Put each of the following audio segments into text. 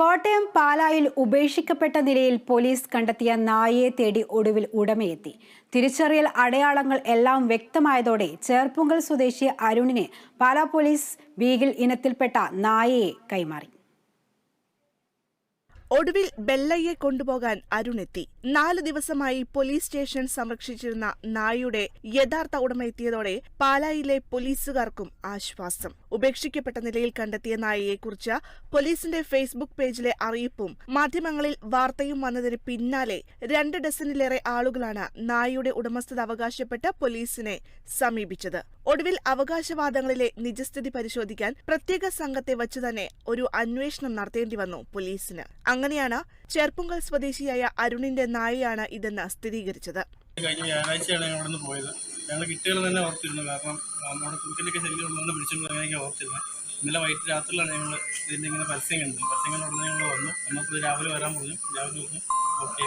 കോട്ടയം പാലായിൽ ഉപേക്ഷിക്കപ്പെട്ട നിലയിൽ പോലീസ് കണ്ടെത്തിയ നായയെ തേടി ഒടുവിൽ ഉടമയെത്തി. തിരിച്ചറിയൽ അടയാളങ്ങൾ എല്ലാം വ്യക്തമായതോടെ ചേർപ്പുങ്കൽ സ്വദേശി അരുണിനെ പാലാ പോലീസ് വീഗിൽ ഇനത്തിൽപ്പെട്ട നായയെ കൈമാറി. ഒടുവിൽ ബെല്ലയ്യെ കൊണ്ടുപോകാൻ അരുണെത്തി. നാല് ദിവസമായി പോലീസ് സ്റ്റേഷൻ സംരക്ഷിച്ചിരുന്ന നായയുടെ യഥാർത്ഥ ഉടമ എത്തിയതോടെ പാലായിലെ പോലീസുകാർക്കും ആശ്വാസം. ഉപേക്ഷിക്കപ്പെട്ട നിലയിൽ കണ്ടെത്തിയ നായയെക്കുറിച്ച് പോലീസിന്റെ ഫേസ്ബുക്ക് പേജിലെ അറിയിപ്പും മാധ്യമങ്ങളിൽ വാർത്തയും വന്നതിന് പിന്നാലെ രണ്ട് ഡസനിലേറെ ആളുകളാണ് നായയുടെ ഉടമസ്ഥത അവകാശപ്പെട്ട് പോലീസിനെ സമീപിച്ചത്. ഒടുവിൽ അവകാശവാദങ്ങളിലെ നിജസ്ഥിതി പരിശോധിക്കാൻ പ്രത്യേക സംഘത്തെ വച്ചു തന്നെ ഒരു അന്വേഷണം നടത്തേണ്ടി വന്നു പോലീസിന്. അങ്ങനെയാണ് ചേർപ്പുങ്കൽ സ്വദേശിയായ അരുണിന്റെ നായയാണ് ഇതെന്ന് സ്ഥിരീകരിച്ചത്. കഴിഞ്ഞ വ്യാഴാഴ്ചയാണ് ഞാൻ അവിടെ നിന്ന് പോയത്. ഞങ്ങൾ കിട്ടുകൾ തന്നെ ഓർത്തിരുന്നു. കാരണം നമ്മുടെ കുട്ടിന്റെയൊക്കെ ശല്യം ഉണ്ടെന്ന് വിളിച്ചുകൊണ്ട് അങ്ങനെയൊക്കെ ഓർത്തിരുന്നത് ഇന്നലെ വൈകിട്ട് രാത്രിയിലാണ് ഞങ്ങൾ ഇതിന്റെ ഇങ്ങനെ പരസ്യം കണ്ടത്. പരസ്യം കണ്ട ഉടനെ ഞങ്ങൾ വന്നു. നമുക്ക് രാവിലെ വരാൻ പറഞ്ഞു. രാവിലെ വന്നു. ഓക്കെ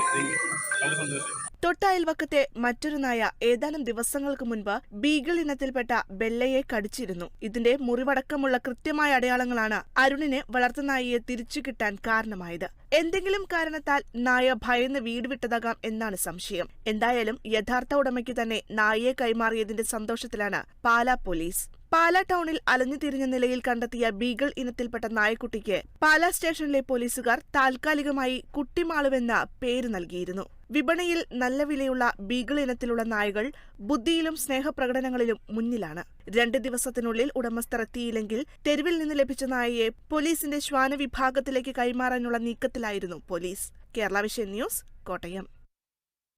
വളരെ സന്തോഷം. തൊട്ടയൽവക്കത്തെ മറ്റൊരു നായ ഏതാനും ദിവസങ്ങൾക്ക് മുൻപ് ബീഗിൾ ഇനത്തിൽപ്പെട്ട ബെല്ലയെ കടിച്ചിരുന്നു. ഇതിന്റെ മുറിവടക്കമുള്ള കൃത്യമായ അടയാളങ്ങളാണ് അരുണിന് വളർത്തുനായിയെ തിരിച്ചു കിട്ടാൻ കാരണമായത്. എന്തെങ്കിലും കാരണത്താൽ നായ ഭയന്ന് വീട് വിട്ടതാകാം എന്നാണ് സംശയം. എന്തായാലും യഥാർത്ഥ ഉടമയ്ക്ക് തന്നെ നായയെ കൈമാറിയതിന്റെ സന്തോഷത്തിലാണ് പാലാ പോലീസ്. പാലാ ടൗണിൽ അലഞ്ഞു തിരിഞ്ഞ നിലയിൽ കണ്ടെത്തിയ ബീഗൾ ഇനത്തിൽപ്പെട്ട നായക്കുട്ടിക്ക് പാലാ സ്റ്റേഷനിലെ പോലീസുകാർ താൽക്കാലികമായി കുട്ടിമാളുവെന്ന പേര് നൽകിയിരുന്നു. വിപണിയിൽ നല്ല വിലയുള്ള ബീഗിൾ ഇനത്തിലുള്ള നായകൾ ബുദ്ധിയിലും സ്നേഹപ്രകടനങ്ങളിലും മുന്നിലാണ്. രണ്ട് ദിവസത്തിനുള്ളിൽ ഉടമസ്ഥർ എത്തിയില്ലെങ്കിൽ തെരുവിൽ നിന്ന് ലഭിച്ച നായയെ പോലീസിന്റെ ശ്വാന വിഭാഗത്തിലേക്ക് കൈമാറാനുള്ള നീക്കത്തിലായിരുന്നു police. Kerala vision news Kottayam.